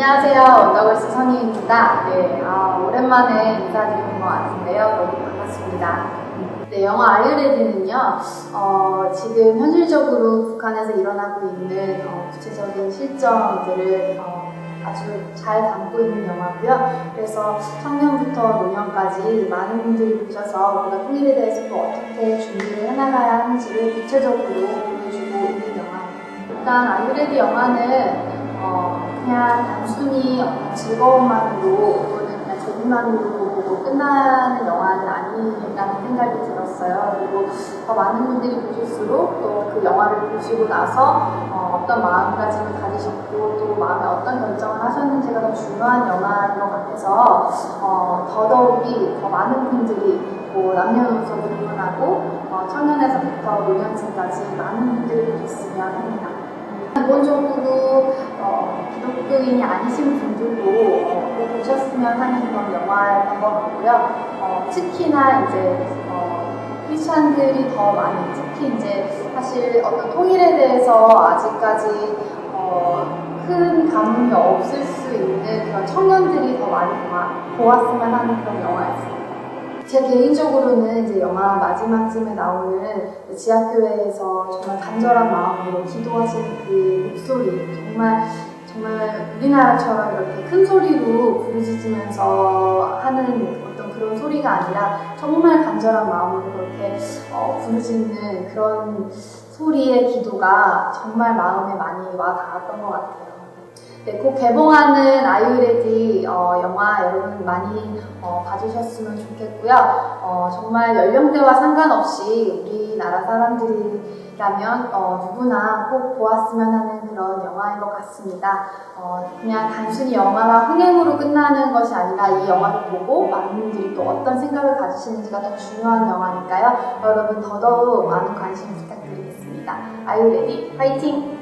안녕하세요. 원더걸스 선희입니다. 네, 아, 오랜만에 인사드리는 것 같은데요. 너무 반갑습니다. 네, 영화 아이레디는요, 어, 지금 현실적으로 북한에서 일어나고 있는 어, 구체적인 실정들을 어, 아주 잘 담고 있는 영화고요. 그래서 청년부터 노년까지 많은 분들이 보셔서 우리가 통일에 대해서 또 어떻게 준비를 해나가야 하는지를 구체적으로 보여주고 있는 영화입니다. 일단 아이레디 영화는 어, 그냥 단순히 즐거움만으로 또는 그냥 재미만으로 보고 끝나는 영화는 아니라는 생각이 들었어요. 그리고 더 많은 분들이 보실수록 또 그 영화를 보시고 나서 어, 떤 마음가짐을 가지셨고 또 마음에 어떤 결정을 하셨는지가 더 중요한 영화인 것 같아서 어, 더더욱이 더 많은 분들이 뭐 남녀노소 불문하고 어, 청년에서부터 노년층까지 많은 분들이 보셨으면 합니다. 기본적으로 어, 기독교인이 아니신 분들도 어, 꼭 보셨으면 하는 그런 영화였던 것 같고요. 어, 특히나 이제 어, 크리스찬들이 더 많이 특히 이제 사실 어떤 통일에 대해서 아직까지 어, 큰 감흥이 없을 수 있는 그런 청년들이 더 많이 보았으면 하는 그런 영화였습니다. 제 개인적으로는 이제 영화 마지막쯤에 나오는 지하교회에서 정말 간절한 마음으로 기도하시는 그 목소리 정말 정말 우리나라처럼 이렇게 큰 소리로 부르짖으면서 하는 어떤 그런 소리가 아니라 정말 간절한 마음으로 그렇게 어, 부르짖는 그런 소리의 기도가 정말 마음에 많이 와 닿았던 것 같아요. 네, 곧 개봉하는 아이유레디 어, 여러분 많이 어, 봐주셨으면 좋겠고요. 어, 정말 연령대와 상관없이 우리나라 사람들이라면 어, 누구나 꼭 보았으면 하는 그런 영화인 것 같습니다. 어, 그냥 단순히 영화가 흥행으로 끝나는 것이 아니라 이 영화를 보고 많은 분들이 또 어떤 생각을 가지시는지가 더 중요한 영화니까요. 여러분 더더욱 많은 관심 부탁드리겠습니다. 아이유 레디 화이팅!